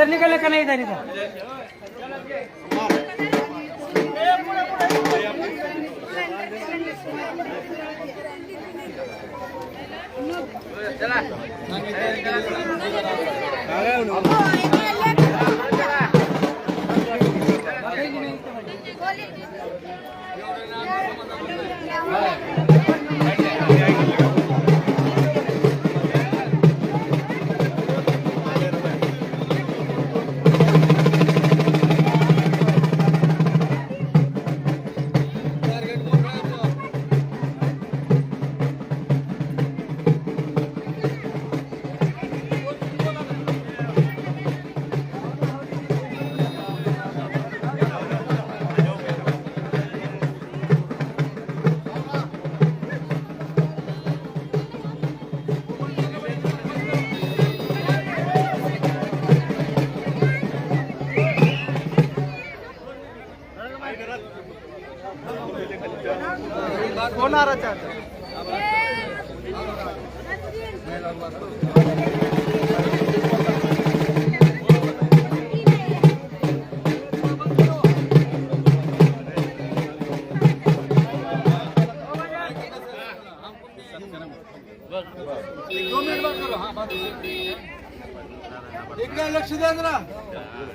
इधर निकले का नहीं इधर इधर इकडे लक्ष द्या जरा.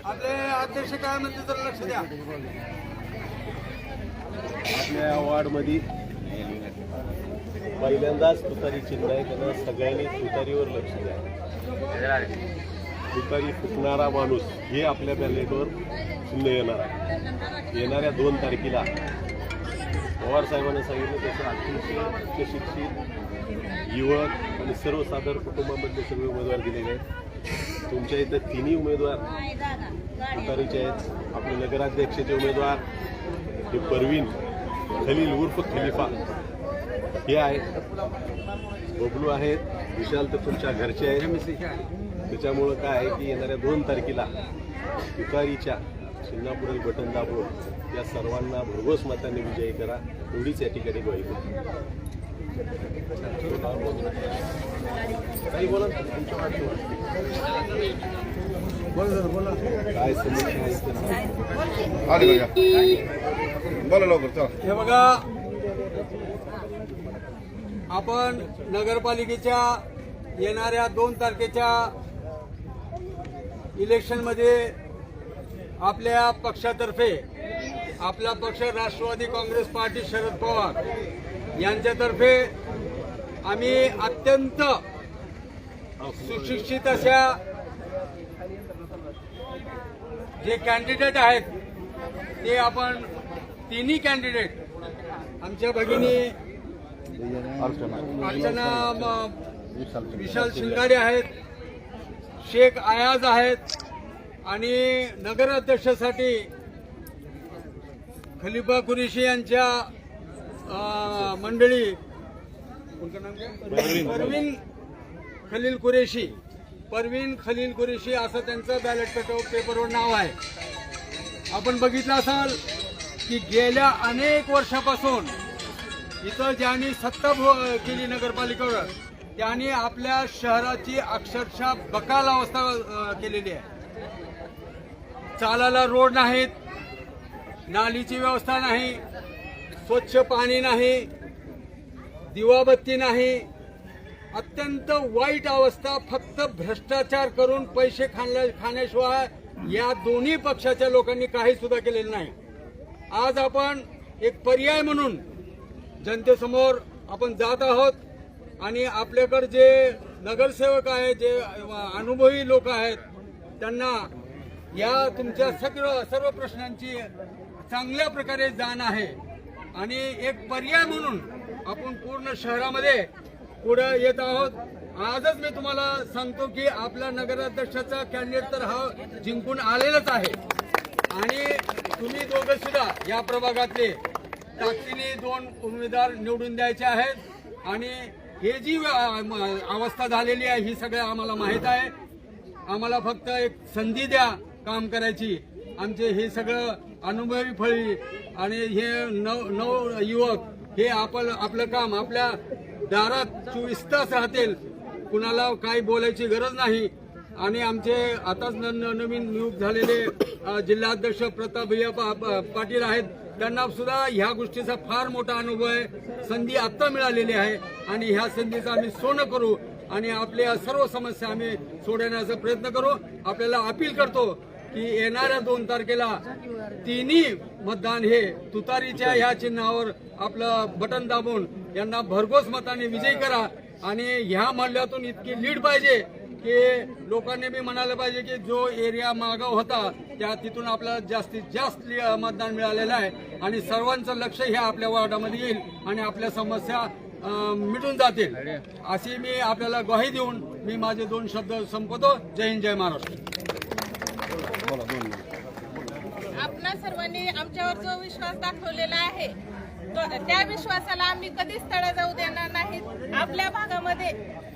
आपले अध्यक्ष काय म्हणते जरा लक्ष द्या. आपल्या वॉर्डमध्ये पहिल्यांदाच तुतारी चिन्ह आहे त्यानं सगळ्यांनी तुतारीवर लक्ष द्या. तुतारी फुटणारा माणूस हे आपल्या बॅलेटवर चिन्ह येणार आहे. येणाऱ्या दोन तारखेला. पवार साहेबांनी सांगितलं तसं अतिशय उच्च शिक्षित युवक आणि सर्वसाधारण कुटुंबामधले सगळे उमेदवार दिलेले आहेत. तुमच्या इथं तिन्ही उमेदवार तुतारीचे आहेत. आपले नगराध्यक्षाचे उमेदवार हे परवीन खलील उर्फ खलिफा हे आहेत. बबलू आहेत. विशाल तर तुमच्या घरचे आहेत. त्याच्यामुळं काय आहे की येणाऱ्या दोन तारखेला तुतारीच्या चिन्हापुढील बटन दाबून या सर्वांना भरघोस मतांनी विजयी करा. एवढीच या ठिकाणी ग्वाही बोला लवकर हे बघा आपण नगरपालिकेच्या येणाऱ्या दोन तारखेच्या इलेक्शनमध्ये आपल्या पक्षातर्फे आपला पक्ष राष्ट्रवादी काँग्रेस पार्टी शरद पवार यांच्यातर्फे आम्ही अत्यंत सुशिक्षित अशा जे कॅन्डिडेट आहेत ते आपण तिन्ही कॅन्डिडेट आमच्या भगिनी अर्चना विशाल शिंगाडे आहेत शेख आयाज आहेत आणि नगराध्यक्षासाठी खलिफा कुरेशी यांच्या मंडळी? परवीन. खलील कुरेशी. परवीन खलील कुरेशी असं त्यांचं बॅलेट पेपर पेपरवर नाव आहे. आपण बघितलं असाल की गेल्या अनेक वर्षापासून इथं ज्यांनी सत्ता भो- केली नगरपालिकेवर त्यांनी आपल्या शहराची अक्षरशः बकाल अवस्था केलेली आहे. चालायला रोड नाहीत नालीची व्यवस्था नाही स्वच्छ पाणी नाही दिवाबत्ती नाही अत्यंत वाईट अवस्था फक्त भ्रष्टाचार करून पैसे खाण्या खाण्याशिवाय या दोन्ही पक्षाच्या लोकांनी काही सुद्धा केलेलं नाही. आज आपण एक पर्याय म्हणून जनतेसमोर आपण जात आहोत आणि आपल्याकडे जे नगरसेवक आहेत जे अनुभवी लोक आहेत त्यांना या तुमच्या सगळं सर्व प्रश्नांची चांगल्या प्रकारे जाण आहे. आणि एक पर्याय म्हणून आपण पूर्ण शहरामध्ये पुढे येत आहोत. आजच मी तुम्हाला सांगतो की आपला नगराध्यक्षाचा कॅन्डिडेट तर हा जिंकून आलेलाच आहे. आणि तुम्ही दोघं सुद्धा या प्रभागातले ताकदीने दोन उमेदवार निवडून द्यायचे आहेत. आणि हे जी म- अवस्था झालेली आहे ही सगळं आम्हाला माहीत आहे. आम्हाला फक्त एक संधी द्या काम करायची. आमचे हे सगळं अनुभवी फळी आणि हे नव नव युवक हे आपण आपलं काम आपल्या दारात चोवीस तास राहतील. कुणाला काही बोलायची गरज नाही. आणि आमचे आताच न- न- नवीन नियुक्त झालेले जिल्हाध्यक्ष प्रताप पा- पाटील आहेत. त्यांना सुद्धा ह्या गोष्टीचा फार मोठा अनुभव आहे. संधी आत्ता मिळालेली आहे. आणि ह्या संधीचं आम्ही सोनं करू. आणि आपल्या सर्व समस्या आम्ही सोडवण्याचा प्रयत्न करू. आपल्याला अपील करतो. की येणाऱ्या दोन तारखेला तिन्ही मतदान हे तुतारीच्या ह्या चिन्हावर आपलं बटन दाबून यांना भरघोस मताने विजयी करा. आणि ह्या मल्ल्यातून इतकी लीड पाहिजे की लोकांनी बी म्हणायला पाहिजे की जो एरिया मागाव होता त्या तिथून आपल्याला जास्तीत जास्त मतदान मिळालेलं आहे. आणि सर्वांचं लक्ष हे आपल्या वॉर्डामध्ये येईल आणि आपल्या समस्या मिटून जातील. अशी मी आपल्याला ग्वाही देऊन मी माझे दोन शब्द संपवतो. जय हिंद जय महाराष्ट्र. आपणा सर्वांनी आमच्यावर जो विश्वास दाखवलेला आहे त्या विश्वासाला आम्ही कधीच तडा जाऊ देणार नाहीत. आपल्या भागामध्ये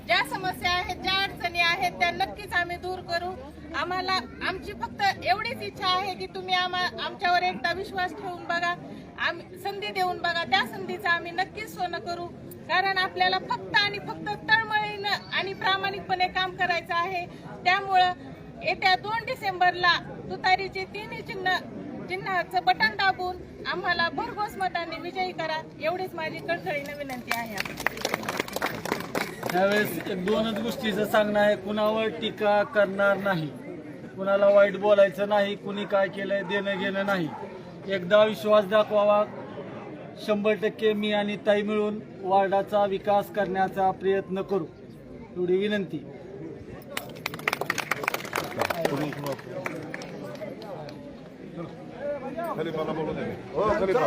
ज्या समस्या आहेत ज्या अडचणी आहेत त्या नक्कीच आम्ही दूर करू. आम्हाला आमची फक्त एवढीच इच्छा आहे की तुम्ही आम्हा आमच्यावर एकदा विश्वास ठेवून बघा. आम्ही संधी देऊन बघा. त्या संधीचं आम्ही नक्कीच सोनं करू. कारण आपल्याला फक्त आणि फक्त तळमळीनं आणि प्रामाणिकपणे काम करायचं आहे. त्यामुळं येत्या दोन डिसेंबरला तुतारीचे तिन्ही चिन्ह चिन्हाचं बटन दाबून आम्हाला भरघोस मतांनी विजयी करा एवढीच माझी कळकळीनं विनंती आहे. त्यावेळेस दोनच गोष्टीचं सांगणं आहे कुणावर टीका करणार नाही कुणाला वाईट बोलायचं नाही कुणी काय केलंय देणं घेणं नाही. एकदा विश्वास दाखवावा. शंभर टक्के मी आणि ताई मिळून वार्डाचा विकास करण्याचा प्रयत्न करू. एवढी विनंती. खलिफाला बोलू दे हो खलिफा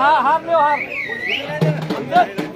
हा हार लो हार भाई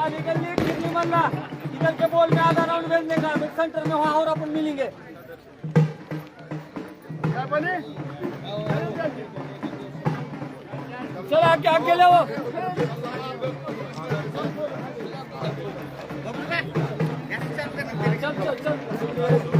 पुरानी गली कितनी मल्ला इधर के बॉल में आधा राउंड भेजने का फिर सेंटर में वहाँ और अपन मिलेंगे चल आगे आगे ले वो चल चल चल.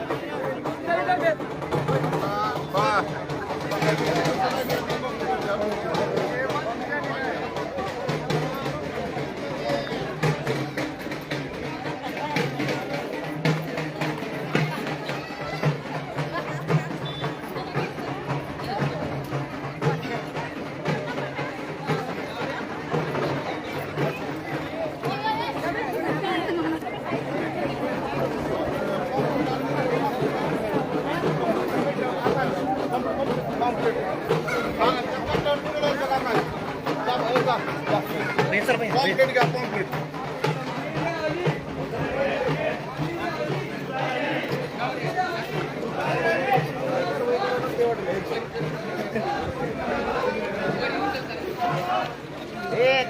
पॉम्पलेट घ्या पॉम्पलेट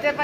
चल